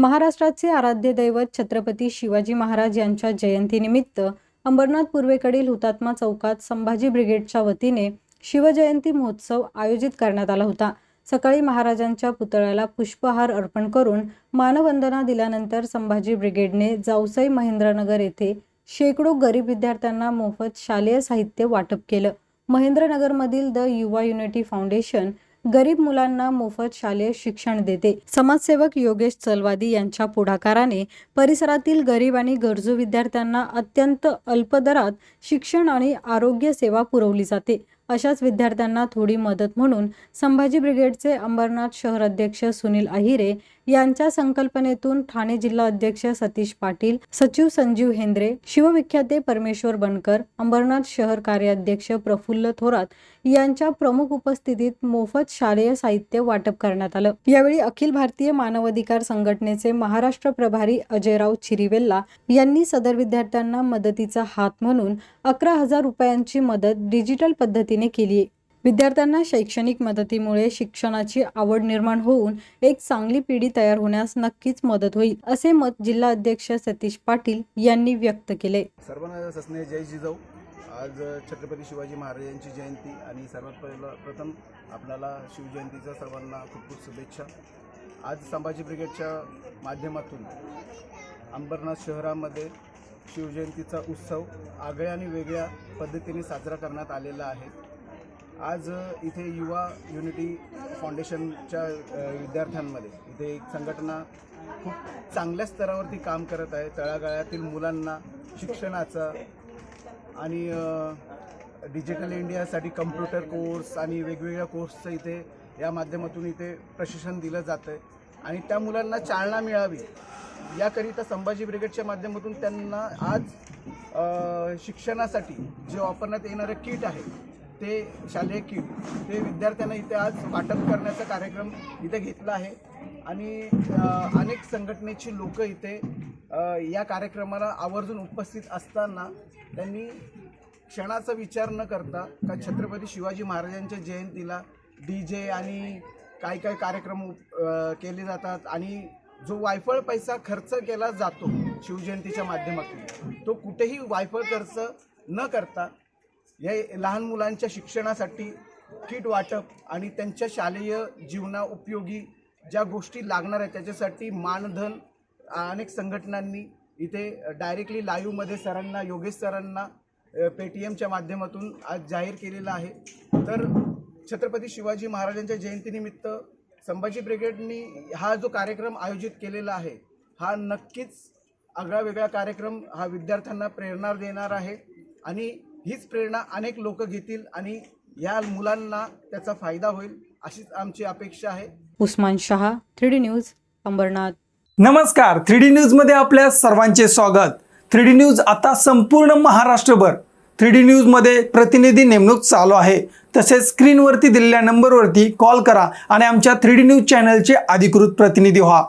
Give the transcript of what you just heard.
महाराष्ट्राचे आराध्य दैवत छत्रपती शिवाजी महाराज यांच्या जयंतीनिमित्त अंबरनाथ पूर्वेकडील हुतात्मा चौकात संभाजी ब्रिगेडच्या वतीने शिवजयंती महोत्सव आयोजित करण्यात आला होता. सकाळी महाराजांच्या पुतळ्याला पुष्पहार अर्पण करून मानवंदना दिल्यानंतर संभाजी ब्रिगेडने जावसई महेंद्रनगर येथे शेकडो गरीब विद्यार्थ्यांना मोफत शालेय साहित्य वाटप केलं. महेंद्रनगरमधील द युवा युनिटी फाउंडेशन गरीब मुलांना मोफत शालेय शिक्षण देते. समाजसेवक योगेश चलवादी यांच्या पुढाकाराने परिसरातील गरीब आणि गरजू विद्यार्थ्यांना अत्यंत अल्प दरात शिक्षण आणि आरोग्य सेवा पुरवली जाते. अशाच विद्यार्थ्यांना थोडी मदत म्हणून संभाजी ब्रिगेडचे अंबरनाथ शहर अध्यक्ष सुनील अहिरे यांच्या संकल्पनेतून ठाणे जिल्हा अध्यक्ष सतीश पाटील सचिव संजीव हेंद्रे शिवविख्याते परमेश्वर बनकर अंबरनाथ शहर कार्याध्यक्ष प्रफुल्ल थोरात यांच्या प्रमुख उपस्थितीत मोफत शालेय साहित्य वाटप करण्यात आलं. यावेळी अखिल भारतीय मानवाधिकार संघटनेचे महाराष्ट्र प्रभारी अजयराव चिरिवेल्ला यांनी सदर विद्यार्थ्यांना मदतीचा हात म्हणून अकरा हजार रुपयांची मदत डिजिटल पद्धतीने केली विद्यार्थ्यांना शैक्षणिक मदतीमुळे शिक्षणाची आवड निर्माण होऊन एक चांगली पिढी तयार होण्यास नक्कीच मदत होईल असे मत जिल्हा अध्यक्ष सतीश पाटील यांनी व्यक्त केले. सर्वांना ससने जय जिजाऊ. आज छत्रपती शिवाजी महाराजांची जयंती आणि सर्वात पहिलं प्रथम आपल्याला शिवजयंतीचा सर्वांना खूप खूप शुभेच्छा. आज संभाजी ब्रिगेडच्या माध्यमातून अंबरनाथ शहरामध्ये शिवजयंतीचा उत्सव आगळ्या आणि वेगळ्या पद्धतीने साजरा करण्यात आलेला आहे. आज इथे युवा युनिटी फाउंडेशनच्या विद्यार्थ्यांमध्ये इथे एक संघटना खूप चांगल्या स्तरावरती काम करत आहे. तळागाळातील मुलांना शिक्षणाचा आणि डिजिटल इंडियासाठी कम्प्युटर कोर्स आणि वेगवेगळ्या कोर्सचं इथे या माध्यमातून इथे प्रशिक्षण दिलं जातं आहे आणि त्या मुलांना चालना मिळावी याकरिता संभाजी ब्रिगेडच्या माध्यमातून त्यांना आज शिक्षणासाठी जे वापरण्यात येणारं किट आहे ते शालेय किट ते विद्यार्थ्यांना इथे आज वाटप करण्याचा कार्यक्रम इथे घेतला आहे. आणि अनेक संघटनेची लोक इथे या कार्यक्रमाला आवर्जून उपस्थित असताना त्यांनी क्षणाचा विचार न करता का छत्रपती शिवाजी महाराजांच्या जयंतीला डी जे आणि काय काय कार्यक्रम केले जातात आणि जो वायफळ पैसा खर्च केला जातो शिवजयंतीच्या माध्यमातून तो कुठेही वायफळ खर्च न करता या लहान मुलांच्या शिक्षणासाठी किट वाटप आणि त्यांच्या शालेय जीवना उपयोगी ज्या गोष्टी लागणार आहेत त्याच्यासाठी मानधन अनेक संघटनांनी इथे डायरेक्टली लाईव्हमध्ये सरांना योगेश सरांना पेटीएमच्या माध्यमातून आज जाहीर केलेलं आहे. तर छत्रपती शिवाजी महाराजांच्या जयंतीनिमित्त संभाजी ब्रिगेडनी हा जो कार्यक्रम आयोजित केलेला आहे हा नक्कीच आगळा वेगळा कार्यक्रम हा विद्यार्थ्यांना प्रेरणा देणार आहे. आणि हीच प्रेरणा अनेक लोक घेतील आणि या मुलांना त्याचा फायदा होईल अशीच आमची अपेक्षा आहे. Usman Shah three D news Ambernath. नमस्कार. थ्री डी न्यूजमध्ये आपल्या सर्वांचे स्वागत. थ्री डी न्यूज आता संपूर्ण महाराष्ट्रभर. थ्री डी न्यूजमध्ये प्रतिनिधी नेमणूक चालू आहे. तसेच स्क्रीनवरती दिलेल्या नंबरवरती कॉल करा आणि आमच्या थ्री डी न्यूज चॅनलचे अधिकृत प्रतिनिधी व्हा.